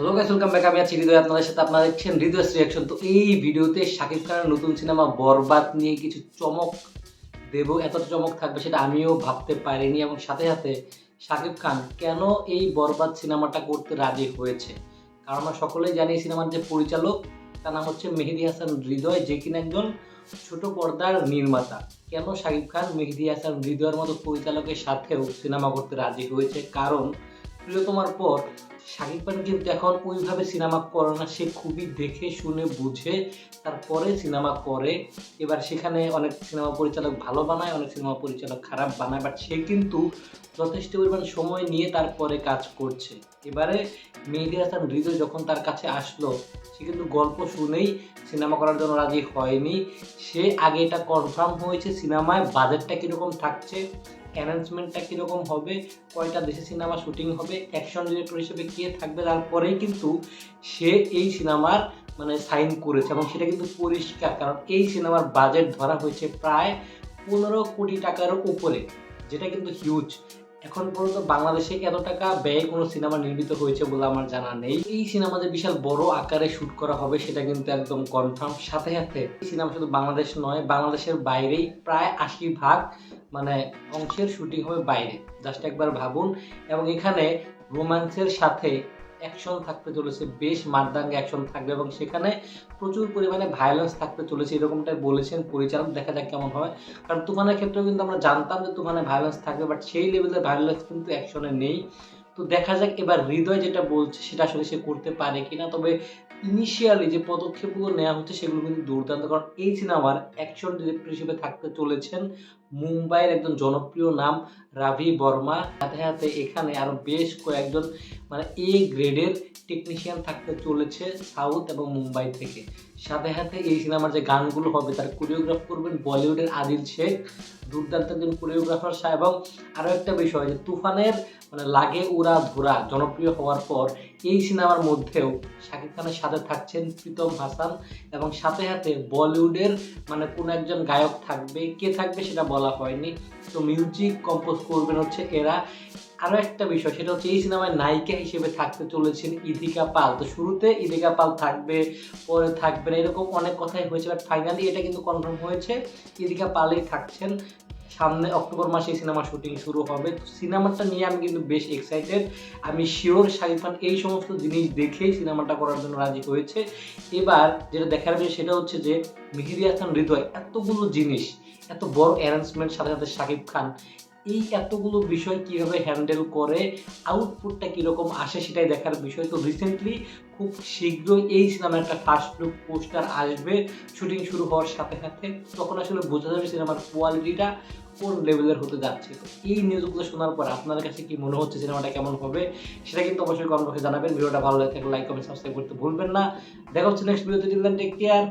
Hello guys welcome back আমি আছি হৃদয়, আপনাদের সাথে আপনারা দেখছেন হৃদয় রিয়াকশন তো এই ভিডিওতে শাকিব খানের নতুন সিনেমা বরবাদ নিয়ে কিছু চমক দেব। এতটা চমক থাকবে সেটা আমিও ভাবতে পারিনি এবং সাথে সাথে শাকিব খান কেন এই বরবাদ সিনেমাটা করতে রাজি হয়েছে? কারণ আমরা সকলেই জানি এই সিনেমার যে পরিচালক, তার নাম হচ্ছে মেহেদি হাসান হৃদয়, যে কিনা একজন ছোট পর্দার নির্মাতা। কেন শাকিব খান মেহেদি হাসান হৃদয়ের মতো পরিচালকের সাথেও সিনেমা করতে রাজি হয়েছে? কারণ প্রিয়তমার পর, শাকিব খান কিন্তু এখন ওইভাবে সিনেমা করে না, সে খুবই দেখে, শুনে, বুঝে, তারপরে সিনেমা করে। এবার সেখানে অনেক সিনেমা পরিচালক ভালো বানায়, অনেক সিনেমা পরিচালক খারাপ বানায় বাট সে কিন্তু যথেষ্ট পরিমাণ সময় নিয়ে তারপরে কাজ করছে। এবারে মেহেদি হাসান হৃদয় যখন তার কাছে আসলো, সে কিন্তু গল্প শুনেই সিনেমা করার জন্য রাজি হয়নি। সে আগে এটা কনফার্ম হয়েছে সিনেমায় বাজেটটা কীরকম থাকছে অ্যানাউন্সমেন্টটা কীরকম হবে, কয়টা দেশে সিনেমা শুটিং হবে অ্যাকশন ডিরেক্টর হিসেবে কে থাকবে, তারপরেই কিন্তু সে এই সিনেমার মানে সাইন করেছে এবং সেটা কিন্তু পরিষ্কার কারণ এই সিনেমার বাজেট ধরা হয়েছে প্রায় পনেরো কোটি টাকার উপরে, যেটা কিন্তু হিউজ এখন পর্যন্ত বাংলাদেশে এত টাকা ব্যয় কোনো সিনেমা নির্মিত হয়েছে বলে আমার জানা নেই। এই সিনেমা যে বিশাল বড় আকারে শুট করা হবে সেটা কিন্তু একদম কনফার্ম সাথে সাথে এই সিনেমা শুধু বাংলাদেশ নয়, বাংলাদেশের বাইরেই প্রায় আশি ভাগ মানে অংশের শুটিং হবে বাইরে। জাস্ট একবার ভাবুন। এবং এখানে রোমান্সের সাথে অ্যাকশন থাকতে চলেছে, বেশ মারদাঙ্গে অ্যাকশন থাকবে এবং সেখানে প্রচুর পরিমাণে ভায়োলেন্স থাকতে চলেছে, এরকমটাই বলেছেন পরিচালক। দেখা যাক কেমন হয়। কারণ তুফানের ক্ষেত্রেও কিন্তু আমরা জানতাম যে তুফানে ভায়োলেন্স থাকবে বাট সেই লেভেলের ভায়োলেন্স কিন্তু অ্যাকশনে নেই। তো দেখা যাক এবার হৃদয় যেটা বলছে, সেটা আসলে সে করতে পারে কিনা। তবে ইনিশিয়ালি যে পদক্ষেপগুলো নেওয়া হচ্ছে, সেগুলো কিন্তু দুর্দান্ত। কারণ এই সিনেমার অ্যাকশন ডিরেক্টর হিসেবে থাকতে চলেছেন মুম্বাইয়ের একজন জনপ্রিয় নাম রাভি বর্মা। সাথে সাথে এখানে আরও বেশ কয়েকজন মানে এ গ্রেডের টেকনিশিয়ান থাকতে চলেছে সাউথ এবং মুম্বাই থেকে। সাথে সাথে এই সিনেমার যে গানগুলো হবে তার কোরিওগ্রাফ করবেন বলিউডের আদিল শেখ, দুর্দান্ত একজন কোরিওগ্রাফার সাহেব এবং আরও একটা বিষয় যে তুফানের মানে লাগে উড়া ধুরা জনপ্রিয় হওয়ার পর এই সিনেমার মধ্যেও শাকিব খানের সাথে থাকছেন প্রীতম হাসান এবং সাথে সাথে বলিউডের মানে কোনো একজন গায়ক থাকবে, কে থাকবে সেটা বলা হয়নি। তো মিউজিক কম্পোজ করবেন হচ্ছে এরা। আরও একটা বিষয়, সেটা হচ্ছে এই সিনেমায় নায়িকা হিসেবে থাকতে চলেছেন ইদিকা পাল। তো শুরুতে ইদিকা পাল থাকবে, পরে থাকবে না, এরকম অনেক কথাই হয়েছে বাট ফাইনালি এটা কিন্তু কনফার্ম হয়েছে ইদিকা পালেই থাকছেন। সামনে অক্টোবর মাসে সিনেমা শুটিং শুরু হবে। তো সিনেমাটা নিয়ে আমি কিন্তু বেশ এক্সাইটেড আমি শিওর শাকিব খান এই সমস্ত জিনিস দেখেই সিনেমাটা করার জন্য রাজি হয়েছে। এবার যেটা দেখার বিষয় সেটা হচ্ছে যে মিহিরি হাসান হৃদয় এতগুলো জিনিস, এত বড় অ্যারেঞ্জমেন্ট সাথে সাথে শাকিব খান এই এতগুলো বিষয় কীভাবে হ্যান্ডেল করে আউটপুটটা কীরকম আসে সেটাই দেখার বিষয়। তো রিসেন্টলি খুব শীঘ্রই এই সিনেমার একটা ফার্স্ট লুক পোস্টার আসবে শুটিং শুরু হওয়ার সাথে সাথে। তখন আসলে বোঝা যাবে সিনেমার কোয়ালিটিটা কোন লেভেলের হতে যাচ্ছে। তো এই নিউজগুলো শোনার পর আপনাদের কাছে কি মনে হচ্ছে সিনেমাটা কেমন হবে, সেটা কিন্তু অবশ্যই কমেন্ট বক্সে জানাবেন। ভিডিওটা ভালো লাগে লাইক কমেন্ট সাবস্ক্রাইব করতে ভুলবেন না। দেখা হচ্ছে নেক্সট ভিডিওতে টেক কেয়ার